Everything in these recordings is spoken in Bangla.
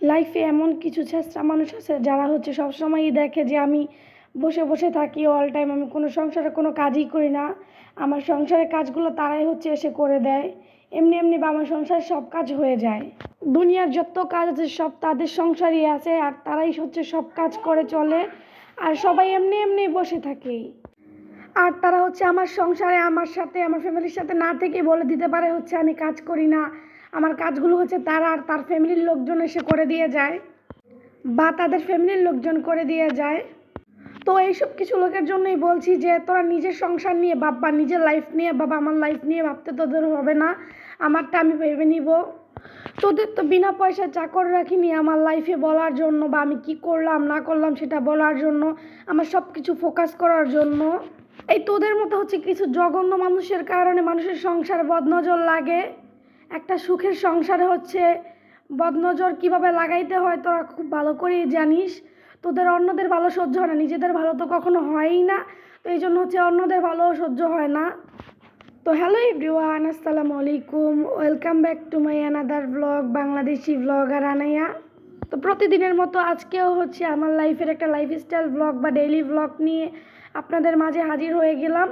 লাইফে এমন কিছু চেষ্টা মানুষ আছে যারা হচ্ছে সবসময়ই দেখে যে আমি বসে বসে থাকি অল টাইম আমি কোনো সংসারে কোনো কাজই করি না। আমার সংসারের কাজগুলো তারাই হচ্ছে এসে করে দেয়। এমনি এমনি বা আমার সংসারে সব কাজ হয়ে যায়। দুনিয়ার যত কাজ আছে সব তাদের সংসারই আছে আর তারাই হচ্ছে সব কাজ করে চলে আর সবাই এমনি এমনি বসে থাকে। আর তারা হচ্ছে আমার সংসারে, আমার সাথে, আমার ফ্যামিলির সাথে না থেকে বলে দিতে পারে হচ্ছে আমি কাজ করি না। আমার কাজগুলো হচ্ছে তারা আর তার ফ্যামিলির লোকজন এসে করে দিয়ে যায় বা তাদের ফ্যামিলির লোকজন করে দিয়ে যায়। তো এইসব কিছু লোকের জন্যই বলছি যে, তোরা নিজের সংসার নিয়ে বাবা নিজের লাইফ নিয়ে বাবা আমার লাইফ নিয়ে ভাবতে তোদের হবে না, আমারটা আমি ভেবে নিব। তোদের তো বিনা পয়সায় চাকর রাখিনি আমার লাইফে বলার জন্য বা আমি কি করলাম, না করলাম সেটা বলার জন্য, আমার সব কিছু ফোকাস করার জন্য। এই তোদের মতো হচ্ছে কিছু জঘন্য মানুষের কারণে মানুষের সংসার বদনজর লাগে। একটা সুখের সংসারে হচ্ছে বদনজর কীভাবে লাগাইতে হয় তোরা খুব ভালো করেই জানিস। তোদের অন্যদের ভালো সহ্য হয় না, নিজেদের ভালো তো কখনো হয়ই না। তো এই জন্য হচ্ছে অন্যদের ভালো সহ্য হয় না। তো হ্যালো এভরিওয়ান, আসসালামু আলাইকুম। Welcome back to my another blog, Bangladeshi blogger Anaya. তো প্রতিদিনের মতো আজকেও হচ্ছে আমার লাইফের একটা লাইফস্টাইল ব্লগ বা ডেইলি ব্লগ নিয়ে আপনাদের মাঝে হাজির হয়ে গেলাম।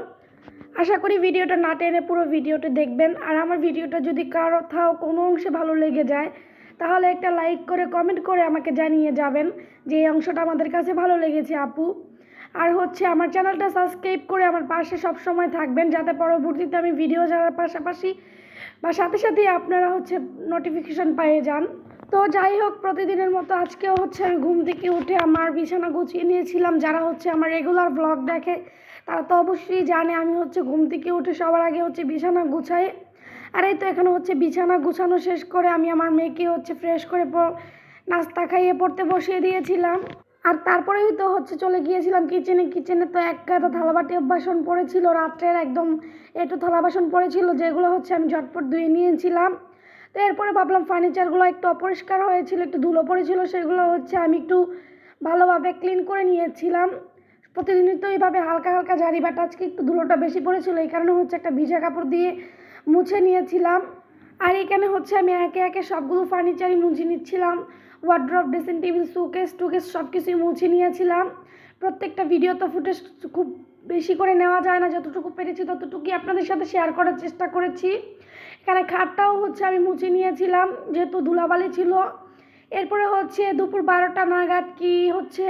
আশা করি ভিডিওটা না টেনে পুরো ভিডিওটা দেখবেন। আর আমার ভিডিওটা যদি কারও কোথাও কোনো অংশে ভালো লেগে যায়, তাহলে একটা লাইক করে, কমেন্ট করে আমাকে জানিয়ে যাবেন যে এই অংশটা আমাদের কাছে ভালো লেগেছে আপু। আর হচ্ছে আমার চ্যানেলটা সাবস্ক্রাইব করে আমার পাশে সব সময় থাকবেন, যাতে পরবর্তীতে আমি ভিডিও ছাড়ার পাশাপাশি বা সাথে সাথে আপনারা হচ্ছে নোটিফিকেশন পেয়ে যান। তো যাই হোক, প্রতিদিনের মতো আজকেও হচ্ছে আমি ঘুম থেকে উঠে আমার বিছানা গুছিয়ে নিয়েছিলাম। যারা হচ্ছে আমার রেগুলার ব্লগ দেখে, তারা তো অবশ্যই জানে আমি হচ্ছে ঘুম থেকে উঠে সবার আগে হচ্ছে বিছানা গুছাই। আর এই তো এখানে হচ্ছে বিছানা গুছানো শেষ করে আমি আমার মেয়েকে হচ্ছে ফ্রেশ করে নাস্তা খাইয়ে পড়তে বসিয়ে দিয়েছিলাম। আর তারপরেই তো হচ্ছে চলে গিয়েছিলাম কিচেনে কিচেনে তো এক গাদা থালা বাটি বাসন পড়েছিল, রাত্রের একদম একটু থালা বাসন পড়েছিল, যেগুলো হচ্ছে আমি ঝটপট ধুয়ে নিয়েছিলাম। তো এরপরে ভাবলাম ফার্নিচারগুলো একটু অপরিষ্কার হয়েছিল, একটু ধুলো পড়েছিল, সেগুলো হচ্ছে আমি একটু ভালোভাবে ক্লিন করে নিয়েছিলাম। প্রতিদিনই তো এইভাবে হালকা হালকা ঝাড়ি বাট আজকে একটু ধুলোটা বেশি পড়েছিল, এই কারণে হচ্ছে একটা ভিজা কাপড় দিয়ে মুছে নিয়েছিলাম। আর এখানে হচ্ছে আমি একে একে সবগুলো ফার্নিচারই মুছে নিচ্ছিলাম। ওয়ার্ড্রপ ড্রেসিং টেবিল সুকেস টুকেস সব কিছুই মুছে নিয়েছিলাম। প্রত্যেকটা ভিডিও তো ফুটেজ খুব বেশি করে নেওয়া যায় না, যতটুকু পেরেছি ততটুকুই আপনাদের সাথে শেয়ার করার চেষ্টা করেছি। এখানে খাটটাও হচ্ছে আমি মুছে নিয়েছিলাম, যেহেতু ধুলাবালি ছিল। এরপরে হচ্ছে দুপুর বারোটা নাগাদ কি হচ্ছে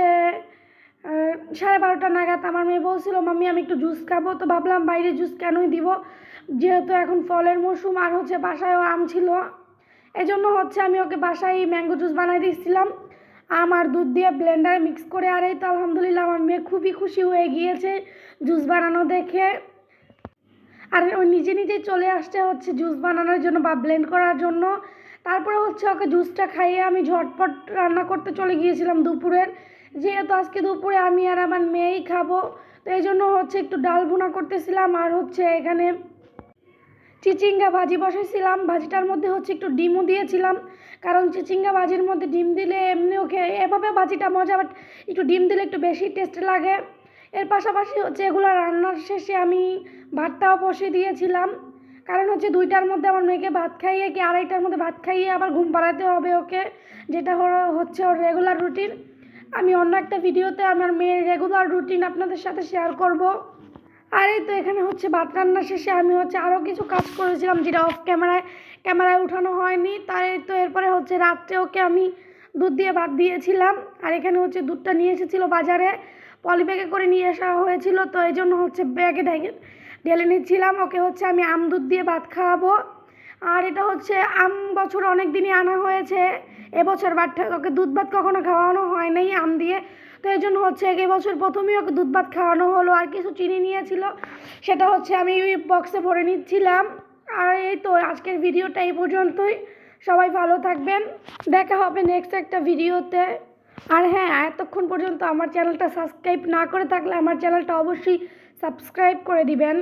সাড়ে বারোটা নাগাদ আমার মেয়ে বলছিল, মাম্মি, আমি একটু জুস খাব। তো ভাবলাম বাইরে জুস কেনই দিব, যেহেতু এখন ফলের মৌসুম আর হচ্ছে বাসায়ও আম ছিল। এই জন্য হচ্ছে আমি ওকে বাসায় ম্যাঙ্গো জুস বানাই দিয়েছিলাম। আম আর দুধ দিয়ে ব্লেন্ডারে মিক্স করে আর এই তো আলহামদুলিল্লাহ আমার মেয়ে খুবই খুশি হয়ে গিয়েছে জুস বানানো দেখে। আর ও নিজে নিজে চলে আসছে হচ্ছে জুস বানানোর জন্য বা ব্লেন্ড করার জন্য। তারপরে হচ্ছে ওকে জুসটা খাইয়ে আমি ঝটপট রান্না করতে চলে গিয়েছিলাম দুপুরের। যেহেতু আজকে দুপুরে আমি আর আমার মেয়েই খাব, তো এই জন্য হচ্ছে একটু ডাল ভুনা করতেছিলাম আর হচ্ছে এখানে চিচিঙ্গা ভাজি বসাইছিলাম। ভাজিটার মধ্যে হচ্ছে একটু ডিমও দিয়েছিলাম। কারণ চিচিঙ্গা ভাজির মধ্যে ডিম দিলে এমনিও খেয়ে এভাবে ভাজিটা মজা, বাট একটু ডিম দিলে একটু বেশি টেস্ট লাগে। এর পাশাপাশি হচ্ছে এগুলো রান্নার শেষে আমি ভাতটাও বসিয়ে দিয়েছিলাম। কারণ হচ্ছে দুইটার মধ্যে আমার মেয়েকে ভাত খাইয়ে কি আড়াইটার মধ্যে ভাত খাইয়ে আবার ঘুম পাড়াতে হবে ওকে, যেটা হচ্ছে ওর রেগুলার রুটিন আমি অন্য একটা ভিডিওতে আমার মেয়ের রেগুলার রুটিন আপনাদের সাথে শেয়ার করব। আর এই তো এখানে হচ্ছে ভাত রান্না শেষে আমি হচ্ছে আরও কিছু কাজ করেছিলাম যেটা অফ ক্যামেরায় ক্যামেরায় উঠানো হয়নি। তার তো এরপরে হচ্ছে রাত্রে ওকে আমি দুধ দিয়ে ভাত দিয়েছিলাম। আর এখানে হচ্ছে দুধটা নিয়ে এসেছিল বাজারে, পলি ব্যাগে করে নিয়ে আসা হয়েছিল। তো এই জন্য হচ্ছে ব্যাগে ঢেকে ঢেলে নিচ্ছিলাম। ওকে হচ্ছে আমি আম দুধ দিয়ে ভাত খাওয়াবো। আর এটা হচ্ছে আম বছর অনেক দিনই আনা হয়েছে। এবছর বাট ওকে দুধ ভাত কখনো খাওয়ানো হয় নাই আম দিয়ে। তো এই জন্য হচ্ছে এই বছর প্রথমেই ওকে দুধ ভাত খাওয়ানো হলো, আর কিছু চিনি নিয়েছিল। সেটা হচ্ছে আমি বক্সে ভরে নিচ্ছিলাম। আর এই তো আজকের ভিডিওটা এই পর্যন্তই। সবাই ভালো থাকবেন। দেখা হবে নেক্সট একটা ভিডিওতে। আর হ্যাঁ এতক্ষণ পর্যন্ত আমার চ্যানেলটা সাবস্ক্রাইব না করে থাকলে আমার চ্যানেলটা অবশ্যই সাবস্ক্রাইব করে দিবেন।